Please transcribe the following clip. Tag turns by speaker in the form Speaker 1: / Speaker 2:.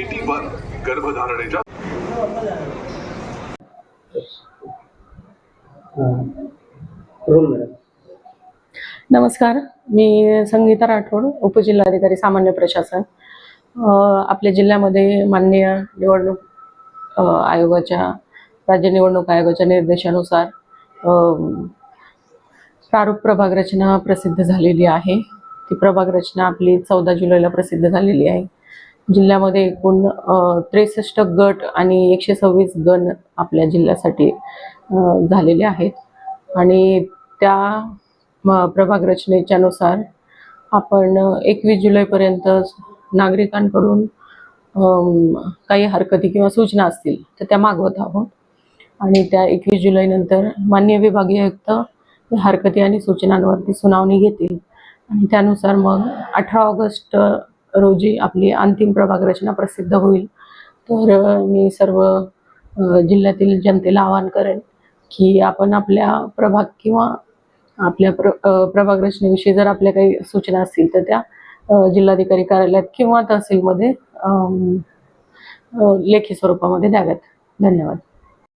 Speaker 1: TT one गर्भधारणेच्या
Speaker 2: नमस्कार. मी संगीता राठोड उपजिल्हाधिकारी सामान्य प्रशासन. आपल्या जिल्ह्यामध्ये माननीय निवडणूक आयोगाच्या राज्य निवडणूक आयोगाच्या निर्देशानुसार प्रारूप प्रभाग रचना प्रसिद्ध झालेली आहे. ती प्रभाग रचना आपली चौदा जुलैला प्रसिद्ध झालेली आहे. जिल्ह्यामध्ये एकूण त्रेसष्ट गट आणि एकशे सव्वीस गण आपल्या जिल्ह्यासाठी झालेले आहेत. आणि त्या म- प्रभाग रचनेच्या नुसार आपण एकवीस जुलैपर्यंत नागरिकांकडून काही हरकती किंवा सूचना असतील तर त्या मागवत आहोत. आणि त्या एकवीस जुलैनंतर मान्य विभागीय आयुक्त या हरकती आणि सूचनांवरती सुनावणी घेतील. आणि त्यानुसार मग अठरा ऑगस्ट रोजी आपली अंतिम प्रभाग रचना प्रसिद्ध होईल. तर मी सर्व जिल्ह्यातील जनतेला आवाहन करेन की आपण आपल्या प्रभाग किंवा आपल्या प्र प्रभाग रचनेविषयी जर आपल्या काही सूचना असतील तर त्या जिल्हाधिकारी कार्यालयात किंवा तहसीलमध्ये लेखी स्वरूपामध्ये द्याव्यात. धन्यवाद.